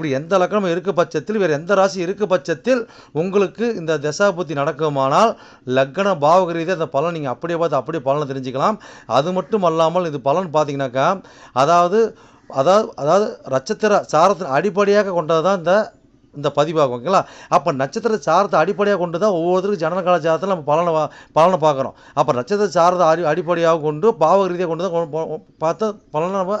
இப்படி எந்த லக்கணமும் இருக்க பட்சத்தில் வேறு எந்த ராசி இருக்க பட்சத்தில் உங்களுக்கு இந்த தசாபுத்தி நடக்குமானால் லக்ன பாவக ரீதியாக அந்த பலன் நீங்கள் அப்படியே பார்த்து அப்படியே பலனை தெரிஞ்சுக்கலாம். அது மட்டும் அல்லாமல் இது பலன் பார்த்தீங்கன்னாக்கா அதாவது அதாவது அதாவது நட்சத்திர சாரத்தின் அடிப்படையாக கொண்டது தான் இந்த இந்த பதிவாகும் ஓகேங்களா? அப்போ நட்சத்திர சாரத்தை அடிப்படையாக கொண்டு தான் ஒவ்வொருத்தருக்கும் ஜனன ஜாதத்தில் நம்ம பலனை பலனை பார்க்குறோம். அப்போ நட்சத்திர சாரத்தை அடி அடிப்படையாக கொண்டு பாவ ரீதியாக கொண்டு தான் பார்த்து பலனை நம்ம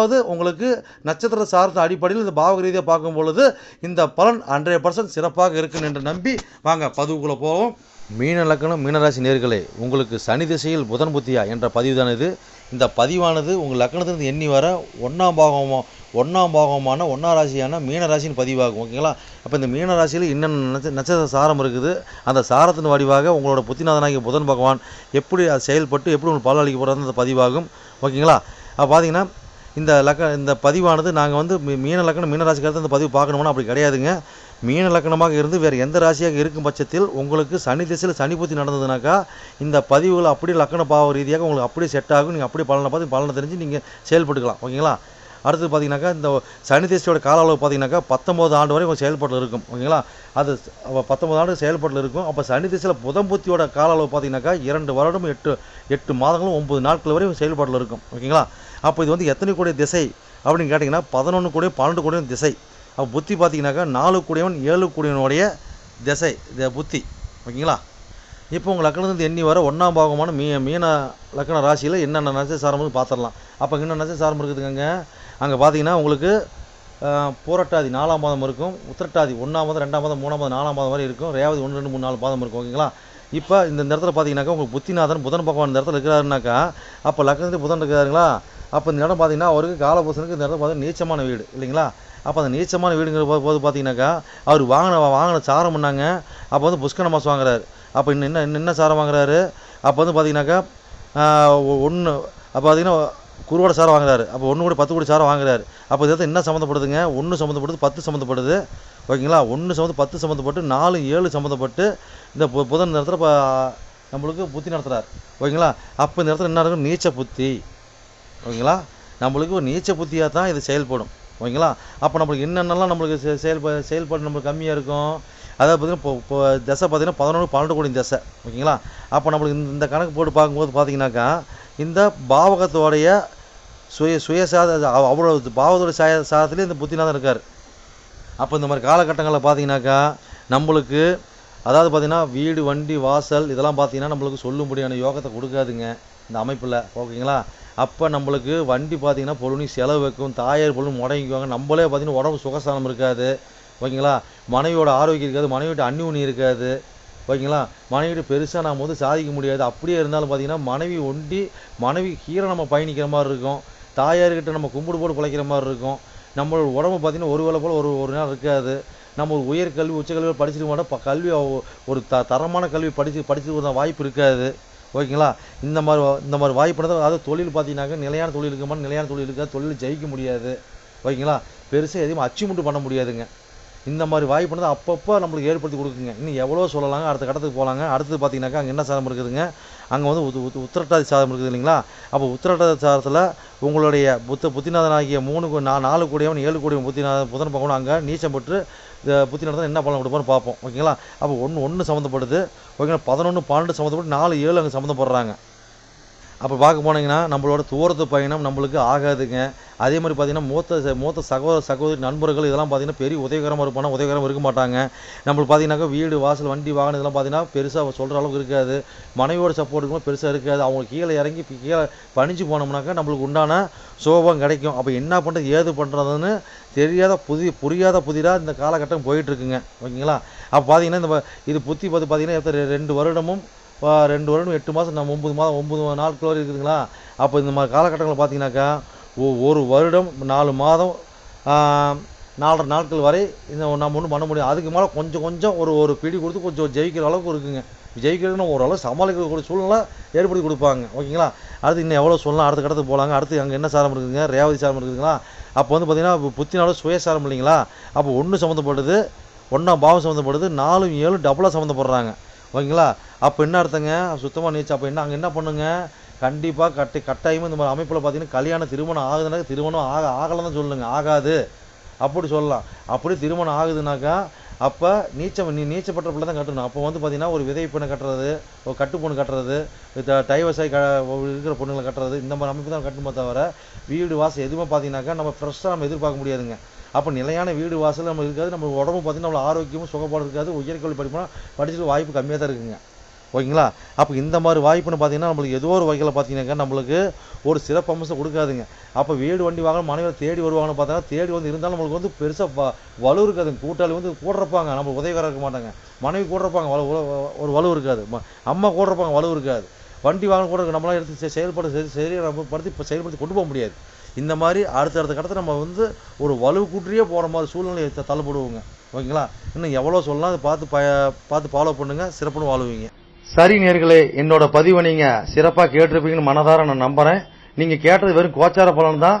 அதாவது உங்களுக்கு நட்சத்திர சார்ந்த அடிப்படையில் இந்த பாவக ரீதியாக பார்க்கும் பொழுது இந்த பலன் ஹண்ட்ரட் பர்சன்ட் சிறப்பாக இருக்கும் என்று நம்பி வாங்க பதிவுக்குள்ளே போவோம். மீன லக்கணம் மீனராசி நேர்களே உங்களுக்கு சனி திசையில் புதன் புத்தியா என்ற பதிவு தான் இது. இந்த பதிவானது உங்கள் லக்கணத்திலிருந்து எண்ணி வர ஒன்றாம் பாகமோ ஒன்றாம் பாகமான ஒன்றாம் ராசியான மீனராசின்னு பதிவாகும். ஓகேங்களா அப்போ இந்த மீனராசியில் என்னென்ன நட்ச நட்சத்திர சாரம் இருக்குது. அந்த சாரத்தின் வடிவாக உங்களோட புத்திநாதனாகிய புதன் பகவான் எப்படி அது செயல்பட்டு எப்படி உங்களுக்கு பலன் அளிக்க போகிறது அந்த பதிவாகும். ஓகேங்களா அப்போ பார்த்தீங்கன்னா இந்த லக்க இந்த பதிவானது நாங்கள் வந்து மீன லக்கணம் மீன இந்த பதிவு பார்க்கணும்னா அப்படி கிடையாதுங்க. மீன லக்கணமாக இருந்து வேறு எந்த ராசியாக இருக்கும் பட்சத்தில் உங்களுக்கு சனி திசையில் சனி புத்தி நடந்ததுனாக்கா இந்த பதிவுகள் அப்படியே லக்கண பாவ ரீதியாக உங்களுக்கு அப்படியே செட் ஆகும். நீங்கள் அப்படியே பலனை பார்த்து பலனை தெரிஞ்சு நீங்கள் செயல்பட்டுக்கலாம். ஓகேங்களா? அடுத்து பார்த்தீங்கன்னாக்கா இந்த சனி திசையோட கால அளவு பார்த்தீங்கன்னாக்கா பத்தொம்போது ஆண்டு வரை உங்கள் செயல்பாட்டில் இருக்கும். ஓகேங்களா? அது பத்தொம்பது ஆண்டு செயல்பாட்டில் இருக்கும். அப்போ சனி திசையில் புதன் புத்தியோட கால அளவு பார்த்தீங்கன்னாக்கா இரண்டு வருடம் எட்டு எட்டு மாதங்களும் ஒம்பது நாட்கள் வரை செயல்பாட்டில் இருக்கும். ஓகேங்களா? அப்போ இது வந்து எத்தனை கூடிய திசை அப்படின்னு கேட்டிங்கன்னா பதினொன்று கூடிய பன்னெண்டு கூடிய திசை. அப்போ புத்தி பார்த்தீங்கன்னாக்கா நாலு கூடியவன் ஏழு கூடியவனுடைய திசை புத்தி. ஓகேங்களா? இப்போ உங்கள் லக்கணத்துலேருந்து எண்ணி வர ஒன்றாம் பாகமான மீ மீன லக்கண ராசியில் என்னென்ன நட்சசாரம்னு பார்த்துடலாம். அப்போ என்ன நட்சசாரம் இருக்குதுங்க அங்கே பார்த்தீங்கன்னா உங்களுக்கு ஆஹ், பூரட்டாதி நாலாம் மாதம் இருக்கும். உத்திரட்டாதி ஒன்றாம் மாதம் ரெண்டாம் மாதம் மூணாம் மாதம் நாலாம் மாதம் வரை இருக்கும். ரேவதி ஒன்று ரெண்டு மூணு நாலு மாதம் இருக்கும். ஓகேங்களா? இப்போ இந்த நேரத்தில் இடத்துல பார்த்தீங்கன்னாக்கா உங்களுக்கு புத்திநாதன் புதன் பகவான் இந்த இடத்துல இருக்கிறாருனாக்கா அப்போ லக்னத்துக்கு புதன் இருக்கிறாருங்களா? அப்போ இந்த இடம் பார்த்தீங்கன்னா அவருக்கு காலபூசனுக்கு இந்த இடம் பார்த்தீங்கன்னா நீச்சமான வீடு இல்லைங்களா? அப்போ அந்த நீச்சமான வீடுங்கிற போது போது பார்த்தீங்கன்னாக்கா அவர் வாங்கின வாங்கின சாரம் பண்ணாங்க அப்போ வந்து புஷ்கர மாதம் வாங்குறாரு. அப்போ இன்னும் என்ன இன்னும் என்ன சாரம் வாங்குறாரு? அப்போ வந்து பார்த்தீங்கன்னாக்கா ஒன்று அப்போ பார்த்தீங்கன்னா குருவோட சாரம் வாங்குறாரு. அப்போ ஒன்று கூட பத்து கூட சாரம் வாங்குறாரு. அப்போ இதை என்ன சம்மந்தப்படுதுங்க? ஒன்று சம்மந்தப்படுது பத்து சம்மந்தப்படுது. ஓகேங்களா? ஒன்று சம்மந்த பத்து சம்மந்தப்பட்டு நாலு ஏழு சம்மந்தப்பட்டு இந்த பு- புதன் இடத்துல இப்போ நம்மளுக்கு புத்தி நடத்துகிறார் ஓகேங்களா? அப்போ இந்த இடத்துல என்ன இருக்கும் நீச்ச புத்தி. ஓகேங்களா? நம்மளுக்கு ஒரு நீச்ச புத்தியாக தான் இது செயல்படும். ஓகேங்களா? அப்போ நம்மளுக்கு என்னென்னலாம் நம்மளுக்கு செ- செயல்ப செயல்பாடு நம்மளுக்கு கம்மியாக இருக்கும்? அதாவது பார்த்தீங்கன்னா இப்போ இப்போ தசை பார்த்தீங்கன்னா பதினொன்று பன்னெண்டு கோடி தசை. ஓகேங்களா? அப்போ நம்மளுக்கு இந்த இந்த கணக்கு போட்டு பார்க்கும்போது பார்த்தீங்கன்னாக்கா இந்த பாவகத்தோடைய சுய சுயசாத அவ- அவ்வளோ பாவத்தோட சாய சாதத்துலேயே இந்த புத்திநாதன் இருக்கார். அப்போ இந்த மாதிரி காலகட்டங்களில் பார்த்தீங்கன்னாக்கா நம்மளுக்கு அதாவது பார்த்தீங்கன்னா வீடு வண்டி வாசல் இதெல்லாம் பார்த்தீங்கன்னா நம்மளுக்கு சொல்லும்படியான யோகத்தை கொடுக்காதுங்க இந்த அமைப்பில். ஓகேங்களா? அப்போ நம்மளுக்கு வண்டி பார்த்தீங்கன்னா பொழுனி செலவு வைக்கும் தாயார் பொழுது முடங்கிக்குவாங்க. நம்மளே பார்த்தீங்கன்னா உடம்பு சுகஸ்தானம் இருக்காது. ஓகேங்களா? மனைவியோட ஆரோக்கியம் இருக்காது மனைவியோட அந்யூனி இருக்காது. ஓகேங்களா? மனைவிட்டு பெருசாக நாம் வந்து சாதிக்க முடியாது. அப்படியே இருந்தாலும் பார்த்தீங்கன்னா மனைவி ஒண்டி மனைவி கீழே நம்ம பயணிக்கிற மாதிரி இருக்கும். தாயார்கிட்ட நம்ம கும்பிடு போட்டு பிழைக்கிற மாதிரி இருக்கும். நம்மளோட உடம்பு பார்த்தீங்கன்னா ஒரு வேளை போல் ஒரு ஒரு நாள் இருக்காது. நம்ம ஒரு உயர் கல்வி படிச்சிருக்க மாட்டோம். கல்வி ஒரு த தரமான கல்வி படித்து படிச்சிருக்க வாய்ப்பு இருக்காது. ஓகேங்களா? இந்த மாதிரி வா- இந்த மாதிரி வாய்ப்பு அதாவது தொழில் பார்த்தீங்கன்னாக்க நிலையான தொழில் இருக்குமான்னு நிலையான தொழில் இருக்காது. தொழில் ஜெயிக்க முடியாது. ஓகேங்களா? பெருசாக எதையும் அச்சீவ்மெண்ட் பண்ண முடியாதுங்க. இந்த மாதிரி வாய்ப்பு அப்பப்போ நம்மளுக்கு ஏற்படுத்தி கொடுக்குங்க. இன்னும் எவ்வளோ சொல்லலாங்க. அடுத்த கட்டத்துக்கு போகலாங்க அடுத்தது பார்த்தீங்கன்னாக்கா அங்கே என்ன சாதம் இருக்குதுங்க? அங்கே வந்து உத் உத்து- உத்திரட்டாதி சாதம் இருக்குது இல்லைங்களா? அப்போ உத்திரட்டாதி சாதத்தில் உங்களுடைய புத்த புத்திநாதனாகிய மூணு நா நாலு கூடியவன் ஏழு கூடியவன் புத்திநாதன் புதன் பகவான் அங்கே நீச்சம் பெற்று புத்திநாதன் என்ன பலன் கொடுப்பான்னு பார்ப்போம் ஓகேங்களா? அப்போ ஒன்று ஒன்று சம்மந்தப்படுது. ஓகேங்களா? பதினொன்று பன்னெண்டு சம்மந்தப்பட்டு நாலு ஏழு அங்கே சம்மந்தப்படுறாங்க. அப்போ பார்க்க போனீங்கன்னா நம்மளோட தூரத்து பயணம் நம்மளுக்கு ஆகாதுங்க. அதே மாதிரி பார்த்தீங்கன்னா மூத்த ச- மூத்த சகோதர சகோதரி நண்பர்கள் இதெல்லாம் பார்த்தீங்கன்னா பெரிய உதவிகரமாக இருப்பாங்க. உதவிகரமாக இருக்க மாட்டாங்க. நம்மளுக்கு பார்த்தீங்கன்னாக்கா வீடு வாசல் வண்டி வாகனம் இதெல்லாம் பார்த்தீங்கன்னா பெருசாக சொல்கிற அளவுக்கு இருக்காது. மனைவியோட சப்போர்ட்டுக்கும் பெருசாக இருக்காது. அவங்க கீழே இறங்கி கீழே பணிஞ்சு போனோம்னாக்கா நம்மளுக்கு உண்டான சோபம் கிடைக்கும். அப்போ என்ன பண்ணுறது ஏது பண்ணுறதுன்னு தெரியாத புதிய புரியாத புதிராக இந்த காலகட்டம் போயிட்டுருக்குங்க ஓகேங்களா? அப்போ பார்த்தீங்கன்னா இந்த இது புத்தி பார்த்து பார்த்தீங்கன்னா ரெண்டு வருடமும் இப்போ ரெண்டு வருடம் எட்டு மாதம் நம்ம ஒம்பது மாதம் ஒம்பது நாட்கள் இருக்குதுங்களா? அப்போ இந்த மாதிரி காலகட்டங்களில் பார்த்தீங்கன்னாக்கா ஒ- ஒரு வருடம் நாலு மாதம் நாலரை நாட்கள் வரை இந்த நம்ம ஒன்றும் பண்ண முடியும் அதுக்கு மேலே கொஞ்சம் கொஞ்சம் ஒரு ஒரு பிடி கொடுத்து கொஞ்சம் ஜெயிக்கிற அளவுக்கு இருக்குங்க. ஜெயிக்கிறதுன்னு ஓரளவு சமாளிக்கக்கூடிய சூழ்நிலை ஏற்படுத்தி கொடுப்பாங்க. ஓகேங்களா? அடுத்து இன்னும் எவ்வளோ சொல்லலாம் அடுத்த கடத்துக்கு போகலாங்க அடுத்து அங்கே என்ன சாரம் இருக்குதுங்க? ரேவதி சாரம் இருக்குதுங்களா? அப்போ வந்து பார்த்தீங்கன்னா புத்தினால சுயசாரம் இல்லைங்களா? அப்போ ஒன்று சம்மந்தப்படுது ஒன்றாம் பாவம் சம்மந்தப்படுது நாலும் ஏழும் டபுளாக சம்மந்தப்படுறாங்க. ஓகேங்களா? அப்போ என்ன அர்த்தங்க? சுத்தமாக நீச்சு அப்போ என்ன அங்கே என்ன பண்ணுங்க? கண்டிப்பாக கட்டி கட்டாயமாக இந்த மாதிரி அமைப்பில் பார்த்தீங்கன்னா கல்யாணம் திருமணம் ஆகுதுன்னா திருமணம் ஆக ஆகலைன்னு சொல்லுங்க ஆகாது. அப்படி சொல்லலாம். அப்படி திருமணம் ஆகுதுனாக்கா அப்போ நீச்சம் நீ நீச்சப்பட்ட பிள்ளை தான் கட்டணும். அப்போ வந்து பார்த்தீங்கன்னா ஒரு விதை பெண்ணை கட்டுறது ஒரு கட்டு பொண்ணு கட்டுறது டைவர்ஸாகி க இருக்கிற பொண்ணுங்களை கட்டுறது இந்த மாதிரி அமைப்பு தான் கட்டணுமே தவிர வீடு வாசல் எதுவுமே பார்த்தீங்கன்னாக்கா நம்ம ஃப்ரெஷ்ஷாக நம்ம எதிர்பார்க்க முடியாதுங்க. அப்போ நிலையான வீடு வாசல் நம்ம இருக்காது. நம்ம உடம்பு பார்த்தீங்கன்னா நம்மள ஆரோக்கியமும் சுகப்பாடு இருக்காது. உயர்கல்வி படிப்போம்னா படிச்சுட்டு வாய்ப்பு கம்மியாக தான் இருக்குங்க. ஓகேங்களா? அப்போ இந்த மாதிரி வாய்ப்புன்னு பார்த்தீங்கன்னா நம்மளுக்கு ஏதோ ஒரு வகையில் பார்த்தீங்கன்னாக்கா நம்மளுக்கு ஒரு சிறப்பு அம்சம் கொடுக்காதுங்க. அப்போ வீடு வண்டி வாங்க மனைவியை தேடி வருவாங்கன்னு பார்த்தீங்கன்னா தேடி வந்து இருந்தாலும் நம்மளுக்கு வந்து பெருசாக வலு இருக்காதுங்க. கூட்டாளி வந்து கூடுறப்பாங்க. நம்ம நம்மளுக்கு இருக்க மாட்டாங்க. மனைவி கூடுறப்பாங்க. வலு ஒரு வலு இருக்காது. அம்மா கூடுறப்பாங்க. வலு இருக்காது. வண்டி வாங்கணும் கூட நம்மளால் எடுத்து செ- செயல்பட சரி சரி நம்ம படுத்தி செயல்படுத்தி கொண்டு போக முடியாது. இந்த மாதிரி அடுத்தடுத்த கட்டத்தில் நம்ம வந்து ஒரு வலு கூட்டியே போகிற மாதிரி சூழ்நிலையை தள்ளப்படுவோங்க. ஓகேங்களா? இன்னும் எவ்வளோ சொல்லலாம் அதை பார்த்து ப பார்த்து ஃபாலோ பண்ணுங்க சிறப்புன்னு வாழுவீங்க. சரி நேர்களே என்னோட பதிவை நீங்கள் சிறப்பாக கேட்டிருப்பீங்கன்னு மனதார நான் நம்புகிறேன் நீங்கள் கேட்டது வெறும் கோச்சார பலன் தான்.